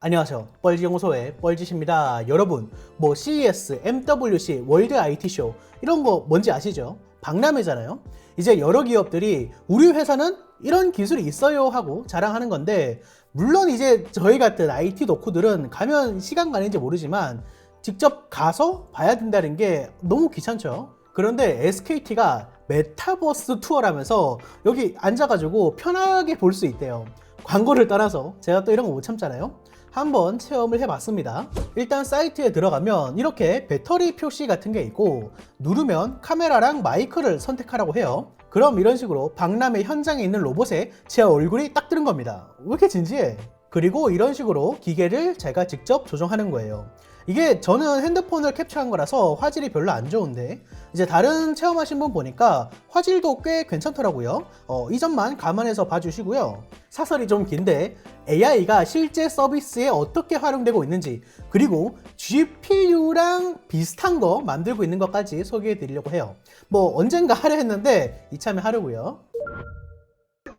안녕하세요. 뻘지 연구소의 뻘짓입니다. 여러분, 뭐 CES, MWC, 월드 IT쇼 이런 거 뭔지 아시죠? 박람회잖아요. 이제 여러 기업들이 우리 회사는 이런 기술이 있어요 하고 자랑하는 건데 물론 이제 저희 같은 IT 덕후들은 가면 시간 가는지 모르지만 직접 가서 봐야 된다는 게 너무 귀찮죠. 그런데 SKT가 메타버스 투어라면서 여기 앉아가지고 편하게 볼 수 있대요. 광고를 떠나서 제가 또 이런 거 못 참잖아요. 한번 체험을 해봤습니다. 일단 사이트에 들어가면 이렇게 배터리 표시 같은 게 있고 누르면 카메라랑 마이크를 선택하라고 해요. 그럼 이런 식으로 박람회 현장에 있는 로봇에 제 얼굴이 딱 뜨는 겁니다. 왜 이렇게 진지해? 그리고 이런 식으로 기계를 제가 직접 조정하는 거예요. 이게 저는 핸드폰을 캡처한 거라서 화질이 별로 안 좋은데 이제 다른 체험하신 분 보니까 화질도 꽤 괜찮더라고요. 어, 이 점만 감안해서 봐주시고요. 사설이 좀 긴데 AI가 실제 서비스에 어떻게 활용되고 있는지 그리고 GPU랑 비슷한 거 만들고 있는 것까지 소개해 드리려고 해요. 뭐 언젠가 하려 했는데 이참에 하려고요.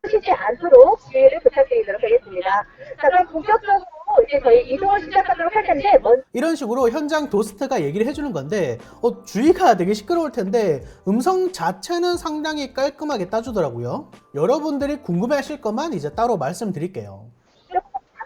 하시지 않도록 주의를 부탁드리도록 하겠습니다. 자, 그럼 본격적으로 이제 저희 이동을 시작하도록 할 텐데, 먼저 이런 식으로 현장 도스트가 얘기를 해주는 건데 어, 주의가 되게 시끄러울 텐데 음성 자체는 상당히 깔끔하게 따주더라고요. 여러분들이 궁금해하실 것만 이제 따로 말씀드릴게요.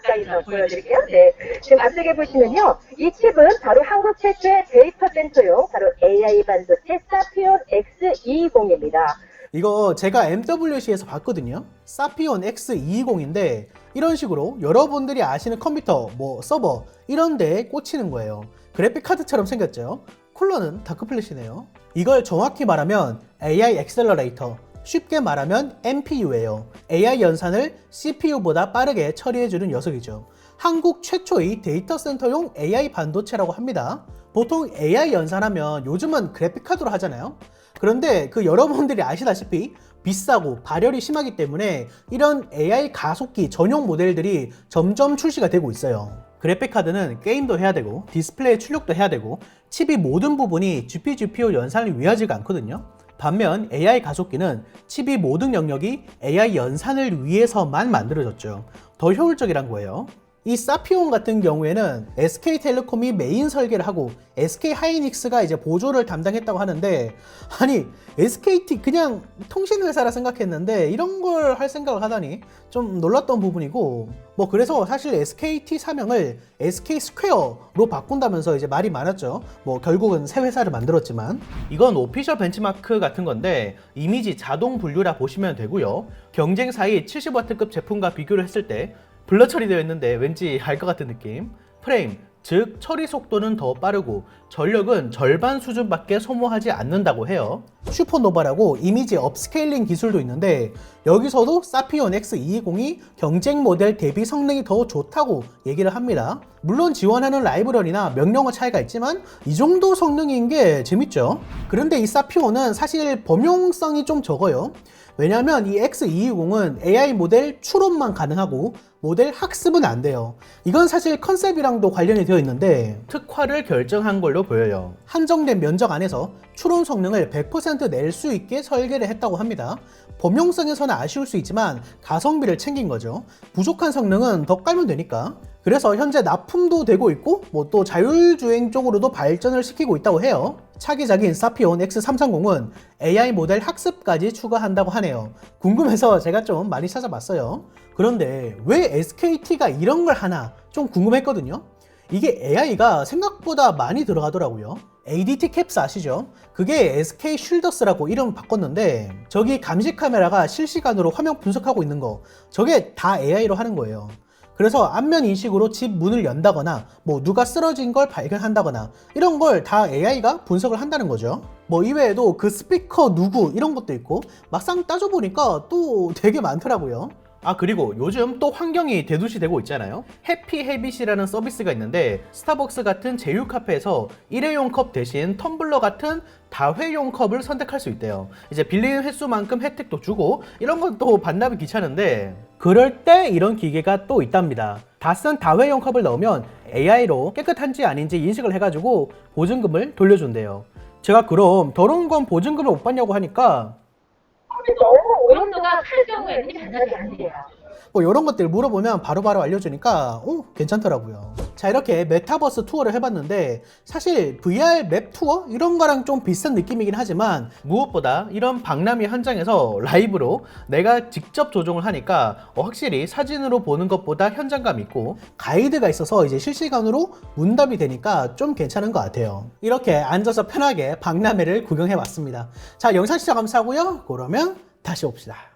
가까이서 보여드릴게요. 네. 지금 앞쪽에 보시면요. 이 칩은 바로 한국 최초의 데이터 센터용 바로 AI 반도체 사피온 X220입니다. 이거 제가 MWC에서 봤거든요. 사피온 X220인데 이런 식으로 여러분들이 아시는 컴퓨터, 뭐 서버 이런 데에 꽂히는 거예요. 그래픽 카드처럼 생겼죠. 쿨러는 다크플래시네요. 이걸 정확히 말하면 AI 엑셀러레이터, 쉽게 말하면 MPU예요. AI 연산을 CPU보다 빠르게 처리해주는 녀석이죠. 한국 최초의 데이터 센터용 AI 반도체라고 합니다. 보통 AI 연산하면 요즘은 그래픽 카드로 하잖아요. 그런데 그 여러분들이 아시다시피 비싸고 발열이 심하기 때문에 이런 AI 가속기 전용 모델들이 점점 출시가 되고 있어요. 그래픽카드는 게임도 해야 되고 디스플레이 출력도 해야 되고 칩이 모든 부분이 GPU, GPU 연산을 위하지가 않거든요. 반면 AI 가속기는 칩이 모든 영역이 AI 연산을 위해서만 만들어졌죠. 더 효율적이란 거예요. 이 사피온 같은 경우에는 SK텔레콤이 메인 설계를 하고 SK 하이닉스가 이제 보조를 담당했다고 하는데 아니 SKT 그냥 통신회사라 생각했는데 이런 걸 할 생각을 하다니 좀 놀랐던 부분이고 뭐 그래서 사실 SKT 사명을 SK 스퀘어로 바꾼다면서 이제 말이 많았죠. 뭐 결국은 새 회사를 만들었지만 이건 오피셜 벤치마크 같은 건데 이미지 자동 분류라 보시면 되고요. 경쟁사의 70W급 제품과 비교를 했을 때 블러 처리되어 있는데 왠지 알 것 같은 느낌. 프레임, 즉 처리 속도는 더 빠르고 전력은 절반 수준밖에 소모하지 않는다고 해요. 슈퍼노바라고 이미지 업스케일링 기술도 있는데 여기서도 사피온 X220이 경쟁 모델 대비 성능이 더 좋다고 얘기를 합니다. 물론 지원하는 라이브러리나 명령어 차이가 있지만 이 정도 성능인 게 재밌죠. 그런데 이 사피온은 사실 범용성이 좀 적어요. 왜냐하면 이 X220은 AI 모델 추론만 가능하고 모델 학습은 안 돼요. 이건 사실 컨셉이랑도 관련이 되어 있는데 특화를 결정한 걸로 보여요. 한정된 면적 안에서 추론 성능을 100%낼 수 있게 설계를 했다고 합니다. 범용성에서는 아쉬울 수 있지만 가성비를 챙긴 거죠. 부족한 성능은 더 깔면 되니까. 그래서 현재 납품도 되고 있고 뭐 또 자율주행 쪽으로도 발전을 시키고 있다고 해요. 차기작인 사피온 X330은 AI 모델 학습까지 추가한다고 하네요. 궁금해서 제가 좀 많이 찾아봤어요. 그런데 왜 SKT가 이런 걸 하나 좀 궁금했거든요. 이게 AI가 생각보다 많이 들어가더라고요. ADT 캡스 아시죠? 그게 SK 쉴더스라고 이름 바꿨는데 저기 감시 카메라가 실시간으로 화면 분석하고 있는 거 저게 다 AI로 하는 거예요. 그래서 안면 인식으로 집 문을 연다거나 뭐 누가 쓰러진 걸 발견한다거나 이런 걸 다 AI가 분석을 한다는 거죠. 뭐 이외에도 그 스피커 누구 이런 것도 있고 막상 따져보니까 또 되게 많더라고요. 아 그리고 요즘 또 환경이 대두시되고 있잖아요. 해피 헤빗이라는 서비스가 있는데 스타벅스 같은 제휴 카페에서 일회용 컵 대신 텀블러 같은 다회용 컵을 선택할 수 있대요. 이제 빌리는 횟수만큼 혜택도 주고 이런 건 또 반납이 귀찮은데 그럴 때 이런 기계가 또 있답니다. 다 쓴 다회용 컵을 넣으면 AI로 깨끗한지 아닌지 인식을 해가지고 보증금을 돌려준대요. 제가 그럼 더러운 건 보증금을 못 받냐고 하니까 너무 오염도가 클 경우에는 반납이 안 돼요. 뭐 이런 것들 물어보면 바로 바로 알려주니까 오 괜찮더라고요. 자 이렇게 메타버스 투어를 해봤는데 사실 VR 맵 투어 이런 거랑 좀 비슷한 느낌이긴 하지만 무엇보다 이런 박람회 현장에서 라이브로 내가 직접 조종을 하니까 어, 확실히 사진으로 보는 것보다 현장감 있고 가이드가 있어서 이제 실시간으로 문답이 되니까 좀 괜찮은 것 같아요. 이렇게 앉아서 편하게 박람회를 구경해봤습니다. 자 영상 시청 감사하고요. 그러면 다시 옵시다.